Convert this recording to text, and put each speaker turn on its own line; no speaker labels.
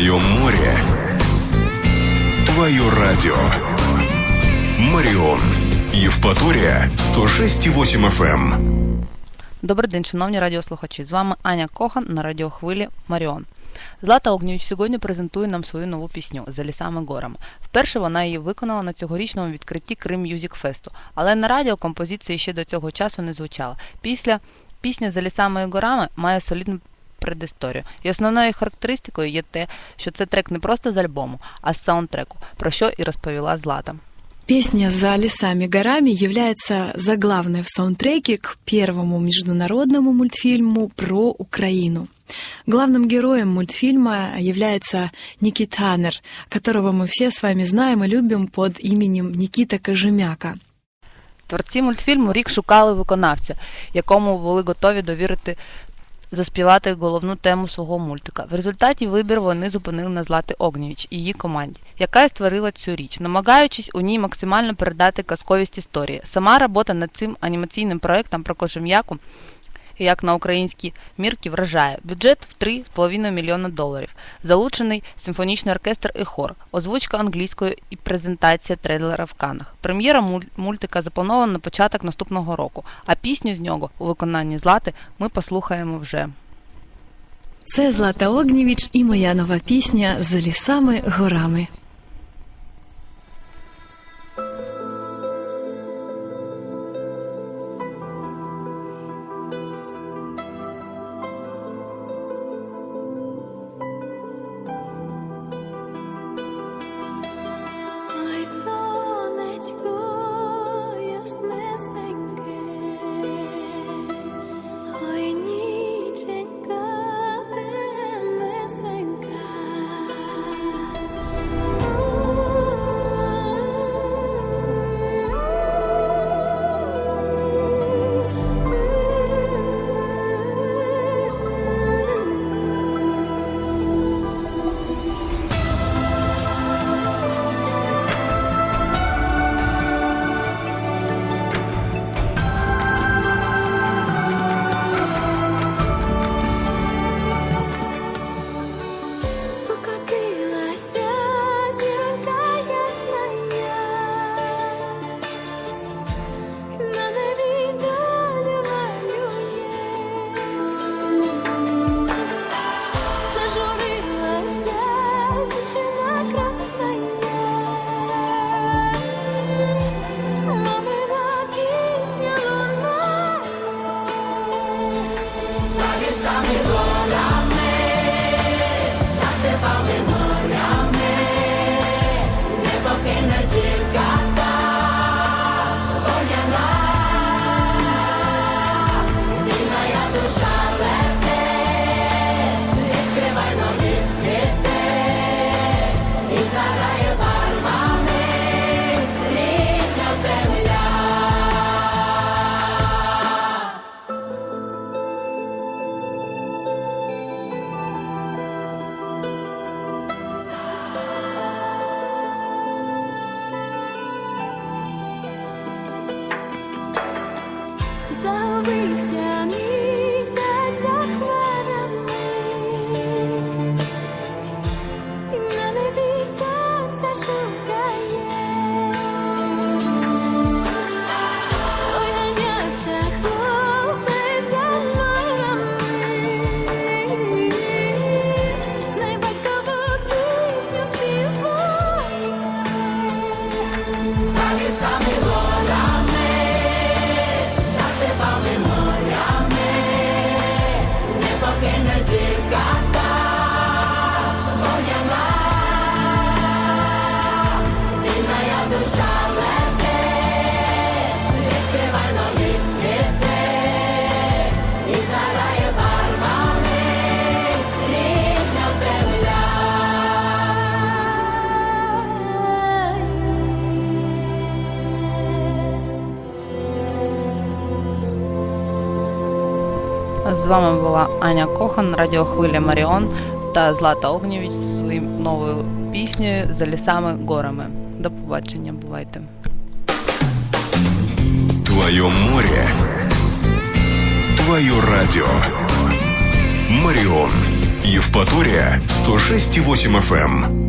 Твое море. Твое радио. Марион. Евпатория 106,8 FM.
Добрий день, шановні радіослухачі. З вами Аня Кохан на радіохвилі Маріон. Злата Огнєвіч сьогодні презентує нам свою нову пісню за лісами горами. Вперше вона її виконала на цьогорічному відкритті Крим Мюзік Фесту, але на радіо композиції ще до цього часу не звучала. Після пісня за лісами і горами має солідну предісторію. І основною характеристикою є те, що це трек не просто з альбому, а з саундтреку, про що і розповіла Злата.
Песня «За лесами горами» является заглавной в саундтреке к первому международному мультфильму про Украину. Главным героем мультфильма является Ники Таннер, которого мы все с вами знаем и любим под именем Никита Кожемяка.
Творці мультфільму рік шукали виконавця, якому були готові довірити заспівати головну тему свого мультика. В результаті вибір вони зупинили на Злати Огнєвіч і її команді, яка й створила цю річ, намагаючись у ній максимально передати казковість історії. Сама робота над цим анімаційним проектом про кожем'яку як на українські мірки вражає. Бюджет в 3,5 мільйона доларів. Залучений симфонічний оркестр і хор, озвучка англійською і презентація трейлера в Канах. Прем'єра мультика запланована на початок наступного року, а пісню з нього у виконанні Злати ми послухаємо вже.
Це Злата Огнєвіч і моя нова пісня «За лісами горами».
Загубився місяць за хмарами, на небі сонце шукає. Ой, ганявся хлопець за норами, най батькову пісню співає.
З вами була Аня Кохан, Радіохвиля Маріон та Злата Огнєвіч зі своєю новою піснею за лісами горами. До побачення, бувайте.
Твое море. Твое радио. Марион. Евпатория. Евпатория 106,8 FM.